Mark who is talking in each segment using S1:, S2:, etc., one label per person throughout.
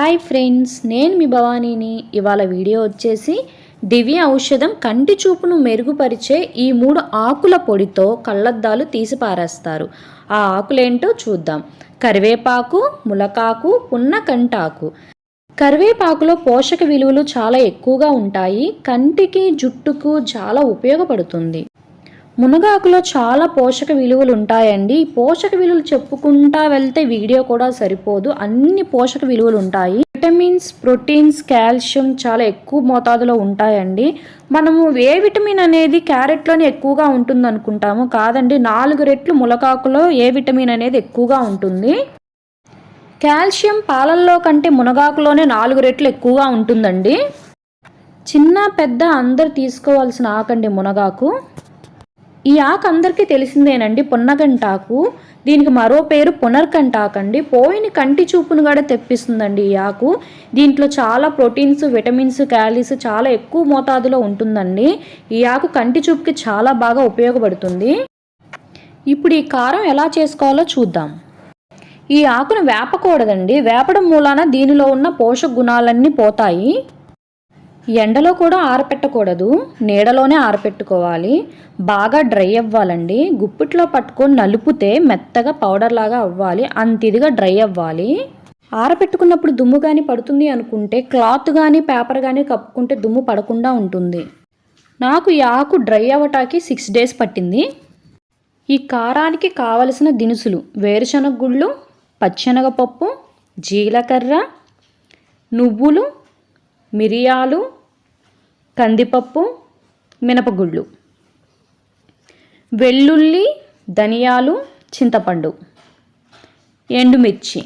S1: Hi friends నేను మీ భవానీని. ఇవాళ video వచ్చేసి దివ్య ఔషధం కంటి చూపును మెరుగుపరిచే ఈ మూడు ఆకుల పొడితో కళ్ళద్దాలు తీసి పారేస్తారు. ఆ ఆకులేంటో చూద్దాం. కరివేపాకు ములకాకు పున్నకంటాకు కరివేపాకులో పోషక విలువలు చాలా ఎక్కువగా ఉంటాయి. కంటికి జుట్టుకు చాలా ఉపయోగపడుతుంది. మునగాకులో చాలా పోషక విలువలు ఉంటాయండి. పోషక విలువలు చెప్పుకుంటా వెళ్తే వీడియో కూడా సరిపోదు. అన్ని పోషక విలువలు ఉంటాయి. విటమిన్స్ ప్రోటీన్స్ కాల్షియం చాలా ఎక్కువ మోతాదులో ఉంటాయండి. మనము ఏ విటమిన్ అనేది క్యారెట్లోనే ఎక్కువగా ఉంటుంది అనుకుంటాము కాదండి నాలుగు రెట్లు మునగాకులో ఏ విటమిన్ అనేది ఎక్కువగా ఉంటుంది. కాల్షియం పాలల్లో కంటే మునగాకులోనే నాలుగు రెట్లు ఎక్కువగా ఉంటుందండి. చిన్న పెద్ద అందరు తీసుకోవాల్సిన ఆకండి మునగాకు. ఈ ఆకు అందరికీ తెలిసిందేనండి పున్నగంటాకు. దీనికి మరో పేరు పునర్కంటాకు అండి పోయిన కంటి చూపును కూడా తెప్పిస్తుందండి ఈ ఆకు. దీంట్లో చాలా ప్రోటీన్స్ విటమిన్స్ క్యాలీస్ చాలా ఎక్కువ మోతాదులో ఉంటుందండి. ఈ ఆకు కంటి చూపుకి చాలా బాగా ఉపయోగపడుతుంది. ఇప్పుడు ఈ కారం ఎలా చేసుకోవాలో చూద్దాం. ఈ ఆకును వేపకూడదండి. వేపడం మూలాన దీనిలో ఉన్న పోషక గుణాలన్నీ పోతాయి. ఎండలో కూడా ఆరపెట్టకూడదు. నీడలోనే ఆరపెట్టుకోవాలి. బాగా డ్రై అవ్వాలండి. గుప్పిట్లో పట్టుకొని నలుపుతే మెత్తగా పౌడర్ లాగా అవ్వాలి. అంత ఇదిగా డ్రై అవ్వాలి. ఆరపెట్టుకున్నప్పుడు దుమ్ము కానీ పడుతుంది అనుకుంటే క్లాత్ కానీ పేపర్ కానీ కప్పుకుంటే దుమ్ము పడకుండా ఉంటుంది. నాకు ఈ ఆకు డ్రై అవ్వటానికి సిక్స్ డేస్ పట్టింది. ఈ కారానికి కావలసిన దినుసులు వేరుశనగ గుళ్ళు పచ్చెనగపప్పు జీలకర్ర నువ్వులు మిరియాలు కందిపప్పు మినపగుళ్ళు. వెల్లుల్లి ధనియాలు చింతపండు. ఎండుమిర్చి.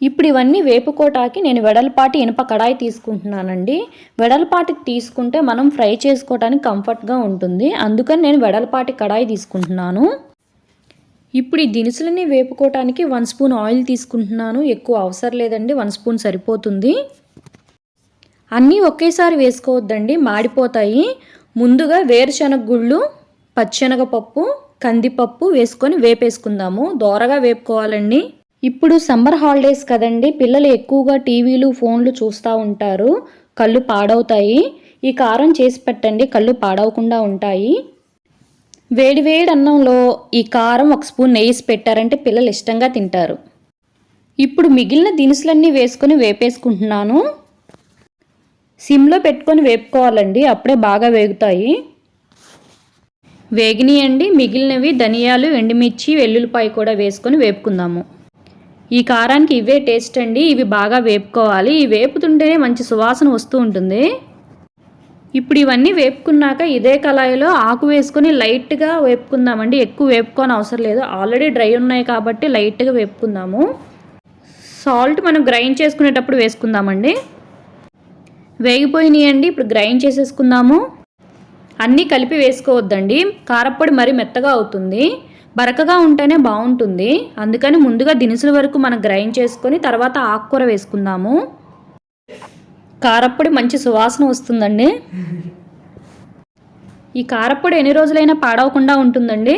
S1: ఇప్పుడు ఇవన్నీ వేపుకోటాకి నేను వెడల్పాటి ఇనుప కడాయి తీసుకుంటున్నానండి. వెడల్పాటి తీసుకుంటే మనం ఫ్రై చేసుకోవడానికి కంఫర్ట్గా ఉంటుంది. అందుకని నేను వెడల్పాటి కడాయి తీసుకుంటున్నాను. ఇప్పుడు ఈ దినుసులని వేపుకోవటానికి వన్ స్పూన్ ఆయిల్ తీసుకుంటున్నాను. ఎక్కువ అవసరం లేదండి. వన్ స్పూన్ సరిపోతుంది. అన్నీ ఒకేసారి వేసుకోవద్దండి. మాడిపోతాయి. ముందుగా వేరుశనగ గుళ్ళు పచ్చెనగపప్పు కందిపప్పు వేసుకొని వేపేసుకుందాము. దోరగా వేపుకోవాలండి. ఇప్పుడు సమ్మర్ హాలిడేస్ కదండి. పిల్లలు ఎక్కువగా టీవీలు ఫోన్లు చూస్తూ ఉంటారు. కళ్ళు పాడవుతాయి. ఈ కారం చేసి పెట్టండి. కళ్ళు పాడవకుండా ఉంటాయి. వేడి వేడి అన్నంలో ఈ కారం ఒక స్పూన్ నెయ్యి పెట్టారంటే పిల్లలు ఇష్టంగా తింటారు. ఇప్పుడు మిగిలిన దినుసులన్నీ వేసుకొని వేపేసుకుంటున్నాను. సిమ్లో పెట్టుకొని వేపుకోవాలండి అప్పుడే బాగా వేగుతాయి. వేగినాయండి మిగిలినవి ధనియాలు ఎండుమిర్చి వెల్లుల్లిపాయ కూడా వేసుకొని వేపుకుందాము. ఈ కారానికి ఇవే టేస్ట్ అండి ఇవి బాగా వేపుకోవాలి. ఈ వేపుతుంటేనే మంచి సువాసన వస్తూ ఉంటుంది. ఇప్పుడు ఇవన్నీ వేపుకున్నాక ఇదే కళాయిలో ఆకు వేసుకొని లైట్గా వేపుకుందామండి. ఎక్కువ వేపుకొని అవసరం లేదు. ఆల్రెడీ డ్రై ఉన్నాయి కాబట్టి లైట్గా వేపుకుందాము. సాల్ట్ మనం గ్రైండ్ చేసుకునేటప్పుడు వేసుకుందామండి. వేగిపోయినాయండి. ఇప్పుడు గ్రైండ్ చేసేసుకుందాము. అన్నీ కలిపి వేసుకోవద్దండి. కారప్పొడి మరి మెత్తగా అవుతుంది. బరకగా ఉంటేనే బాగుంటుంది. అందుకని ముందుగా దినుసుల వరకు మనం గ్రైండ్ చేసుకొని తర్వాత ఆకుకూర వేసుకుందాము. కారప్పొడి మంచి సువాసన వస్తుందండి. ఈ కారప్పొడి ఎన్ని రోజులైనా పాడవకుండా ఉంటుందండి.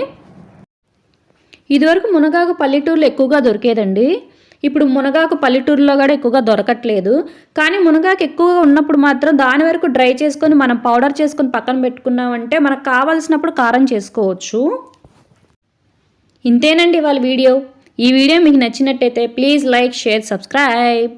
S1: ఇదివరకు మునగాకు పల్లెటూరులో ఎక్కువగా దొరికేదండి. ఇప్పుడు మునగాకు పల్లెటూరులో కూడా ఎక్కువగా దొరకట్లేదు. కానీ మునగాకు ఎక్కువగా ఉన్నప్పుడు మాత్రం దాని వరకు డ్రై చేసుకొని మనం పౌడర్ చేసుకొని పక్కన పెట్టుకున్నామంటే మనకు కావాల్సినప్పుడు కారం చేసుకోవచ్చు. ఇంతేనండి వాళ్ళ వీడియో. ఈ వీడియో మీకు నచ్చినట్టయితే ప్లీజ్ లైక్ షేర్ సబ్స్క్రైబ్.